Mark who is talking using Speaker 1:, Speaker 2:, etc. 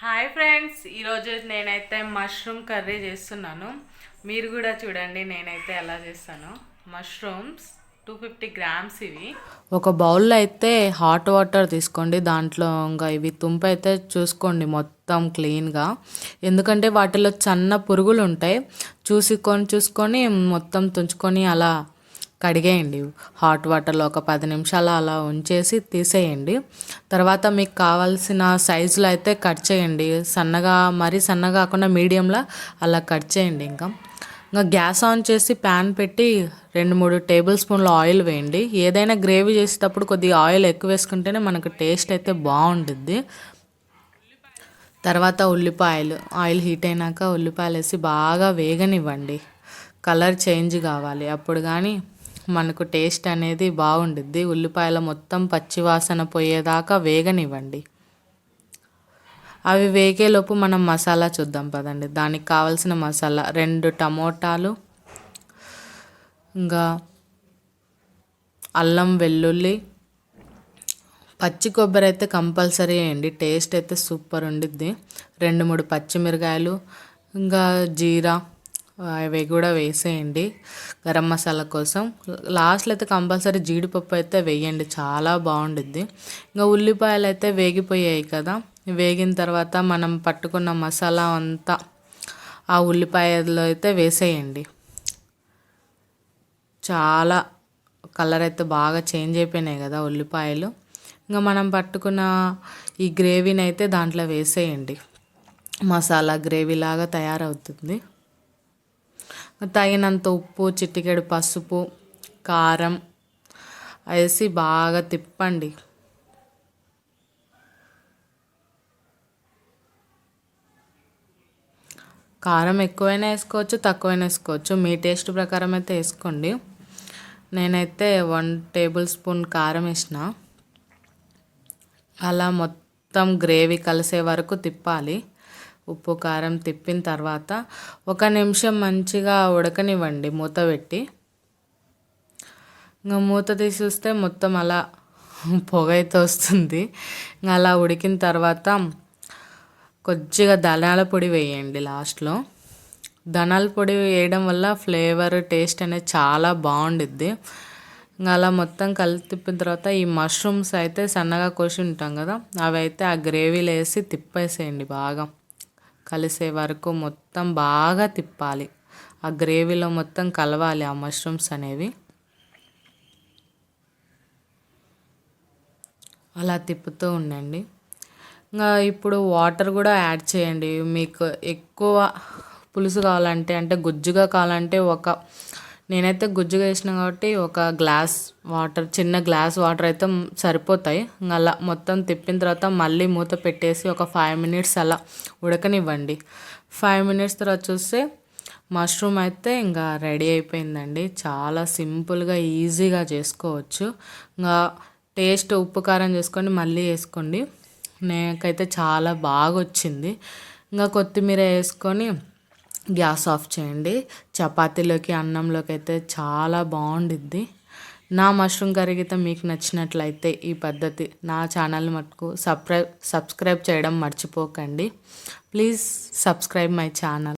Speaker 1: Hi friends ఈరోజు నేనైతే mushroom curry చేస్తున్నాను. మీరు కూడా చూడండి నేనైతే ఎలా చేస్తాను. మష్రూమ్స్ టూ ఫిఫ్టీ గ్రామ్స్ ఇవి.
Speaker 2: ఒక బౌల్లో అయితే హాట్ వాటర్ తీసుకోండి. దాంట్లో ఇంకా ఇవి తుంప అయితే చూసుకోండి మొత్తం క్లీన్గా ఎందుకంటే వాటిలో చిన్న పురుగులు ఉంటాయి. చూసుకొని చూసుకొని మొత్తం తుంచుకొని అలా కడిగేయండి. హాట్ వాటర్లో ఒక పది నిమిషాలు అలా ఉంచేసి తీసేయండి. తర్వాత మీకు కావాల్సిన సైజులో అయితే కట్ చేయండి. సన్నగా మరీ సన్నగా కాకుండా మీడియంలో అలా కట్ చేయండి ఇంకా. ఇంకా గ్యాస్ ఆన్ చేసి ప్యాన్ పెట్టి రెండు మూడు టేబుల్ స్పూన్ల ఆయిల్ వేయండి. ఏదైనా గ్రేవీ చేసేటప్పుడు కొద్దిగా ఆయిల్ ఎక్కువ వేసుకుంటేనే మనకు టేస్ట్ అయితే బాగుంటుంది తర్వాత ఉల్లిపాయలు. ఆయిల్ హీట్ అయినాక ఉల్లిపాయలు వేసి బాగా వేగనివ్వండి. కలర్ చేంజ్ కావాలి. అప్పుడు కానీ మనకు టేస్ట్ అనేది బాగుండుద్ది. ఉల్లిపాయల మొత్తం పచ్చివాసన పోయేదాకా వేగనివ్వండి. అవి వేగేలోపు మనం మసాలా చూద్దాం పదండి. దానికి కావాల్సిన మసాలా రెండు టమోటాలు ఇంకా అల్లం వెల్లుల్లి పచ్చి కొబ్బరి అయితే కంపల్సరీ వేయండి. టేస్ట్ అయితే సూపర్ ఉండిద్ది. రెండు మూడు పచ్చిమిరకాయలు ఇంకా జీరా అవి కూడా వేసేయండి. గరం మసాలా కోసం. లాస్ట్లో అయితే కంపల్సరీ జీడిపప్పు అయితే వేయండి. చాలా బాగుండుద్ది. ఇంకా ఉల్లిపాయలు అయితే వేగిపోయాయి కదా. వేగిన తర్వాత మనం పట్టుకున్న మసాలా అంతా ఆ ఉల్లిపాయలో అయితే వేసేయండి. చాలా కలర్ అయితే బాగా చేంజ్ అయిపోయినాయి కదా ఉల్లిపాయలు. ఇంకా మనం పట్టుకున్న ఈ గ్రేవీని అయితే దాంట్లో వేసేయండి. మసాలా గ్రేవీ లాగా తయారవుతుంది. తగినంత ఉప్పు చిటికెడు పసుపు కారం వేసి బాగా తిప్పండి. కారం ఎక్కువైనా వేసుకోవచ్చు తక్కువైనా వేసుకోవచ్చు. మీ టేస్ట్ ప్రకారం అయితే వేసుకోండి. నేనైతే వన్ టేబుల్ స్పూన్ కారం వేసిన. అలా మొత్తం గ్రేవీ కలిసే వరకు తిప్పాలి. ఉప్పు కారం తిప్పిన తర్వాత ఒక నిమిషం మంచిగా ఉడకనివ్వండి మూత పెట్టి. ఇంకా మూత తీసి చూస్తే మొత్తం అలా పొగ అయితే వస్తుంది. ఇంకా అలా ఉడికిన తర్వాత కొద్దిగా ధనాల పొడి వేయండి లాస్ట్లో. ధనాల పొడి వేయడం వల్ల ఫ్లేవర్ టేస్ట్ అనేది చాలా బాగుండిద్ది. ఇంకా అలా మొత్తం కలిపి తిప్పిన తర్వాత ఈ మష్రూమ్స్ అయితే సన్నగా కోసి ఉంటాం కదా అవి అయితే ఆ గ్రేవీలో వేసి తిప్పేసేయండి బాగా. కలిసే వరకు మొత్తం బాగా తిప్పాలి. ఆ గ్రేవీలో మొత్తం కలవాలి ఆ మష్రూమ్స్ అనేవి. అలా తిప్పుతూ ఉండండి. ఇంకా ఇప్పుడు వాటర్ కూడా యాడ్ చేయండి. మీకు ఎక్కువ పులుసు కావాలంటే అంటే గుజ్జుగా కావాలంటే ఒక నేనైతే గుజ్జుగా వేసిన కాబట్టి ఒక గ్లాస్ వాటర్ చిన్న గ్లాస్ వాటర్ అయితే సరిపోతాయి. అలా మొత్తం తిప్పిన తర్వాత మళ్ళీ మూత పెట్టేసి ఒక ఫైవ్ మినిట్స్ అలా ఉడకనివ్వండి. ఫైవ్ మినిట్స్ తర్వాత చూస్తే మష్రూమ్ అయితే ఇంకా రెడీ అయిపోయిందండి. చాలా సింపుల్గా ఈజీగా చేసుకోవచ్చు. ఇంకా టేస్ట్ ఉప్పు కారం చేసుకొని మళ్ళీ వేసుకోండి. నాకైతే చాలా బాగా వచ్చింది ఇంకా కొత్తిమీర వేసుకొని గ్యాస్ ఆఫ్ చేయండి. చపాతీలోకి అన్నంలోకి అయితే చాలా బాగుండిద్ది. నా మష్రూమ్ కర్రీ అయితే మీకు నచ్చినట్లయితే ఈ పద్ధతి నా ఛానల్ మటుకు సబ్స్క్రైబ్ సబ్స్క్రైబ్ చేయడం మర్చిపోకండి. Please subscribe my channel.